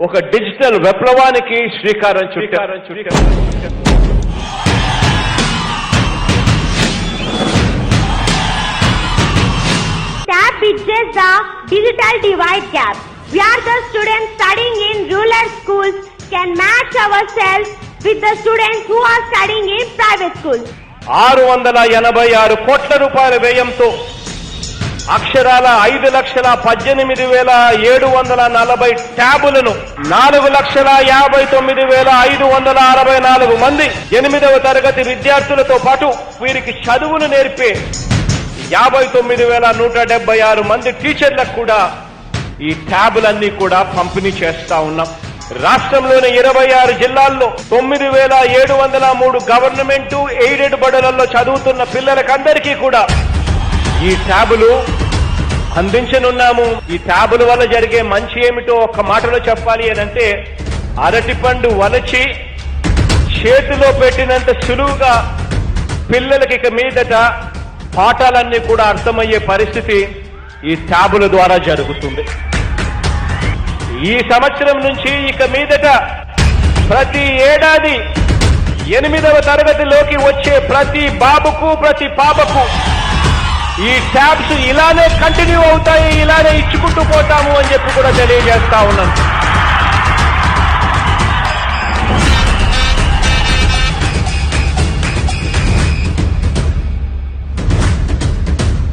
ఒక డిజిటల్ విప్లవానికి శ్రీకారం చుట్టారు TAB bridges the digital divide gap. We are the students studying in rural schools can match ourselves with the students who are studying in private schools. ఆరు వందల ఎనభై ఆరు కోట్ల రూపాయల వ్యయంతో అక్షరాల ఐదు లక్షల పద్దెనిమిది వేల ఏడు వందల నలభై ట్యాబులను నాలుగు లక్షల యాభై తొమ్మిది వేల ఐదు వందల అరవై నాలుగు మంది ఎనిమిదవ తరగతి విద్యార్థులతో పాటు వీరికి చదువును నేర్పే యాభై తొమ్మిది వేల నూట డెబ్బై ఆరు మంది టీచర్లకు కూడా ఈ ట్యాబులన్నీ కూడా పంపిణీ చేస్తా ఉన్నాం. రాష్ట్రంలోని ఇరవై ఆరు జిల్లాల్లో తొమ్మిది వేల ఏడు వందల మూడు గవర్నమెంట్ ఎయిడెడ్ బడులలో చదువుతున్న పిల్లలకందరికీ కూడా ఈ ట్యాబులు అందించనున్నాము. ఈ ట్యాబుల వల్ల జరిగే మంచి ఏమిటో ఒక్క మాటలో చెప్పాలి అనంటే అరటిపండు వలచి చేతిలో పెట్టినంత సులువుగా పిల్లలకి ఇక మీదట పాఠాలన్నీ కూడా అర్థమయ్యే పరిస్థితి ఈ ట్యాబుల ద్వారా జరుగుతుంది. ఈ సంవత్సరం నుంచి ఇక మీదట ప్రతి ఏడాది ఎనిమిదవ తరగతిలోకి వచ్చే ప్రతి బాబుకు ప్రతి పాపకు ఈ ట్యాబ్స్ ఇలానే కంటిన్యూ అవుతాయి ఇలానే ఇచ్చుకుంటూ పోతాము అని చెప్పి కూడా తెలియజేస్తా ఉన్నాను.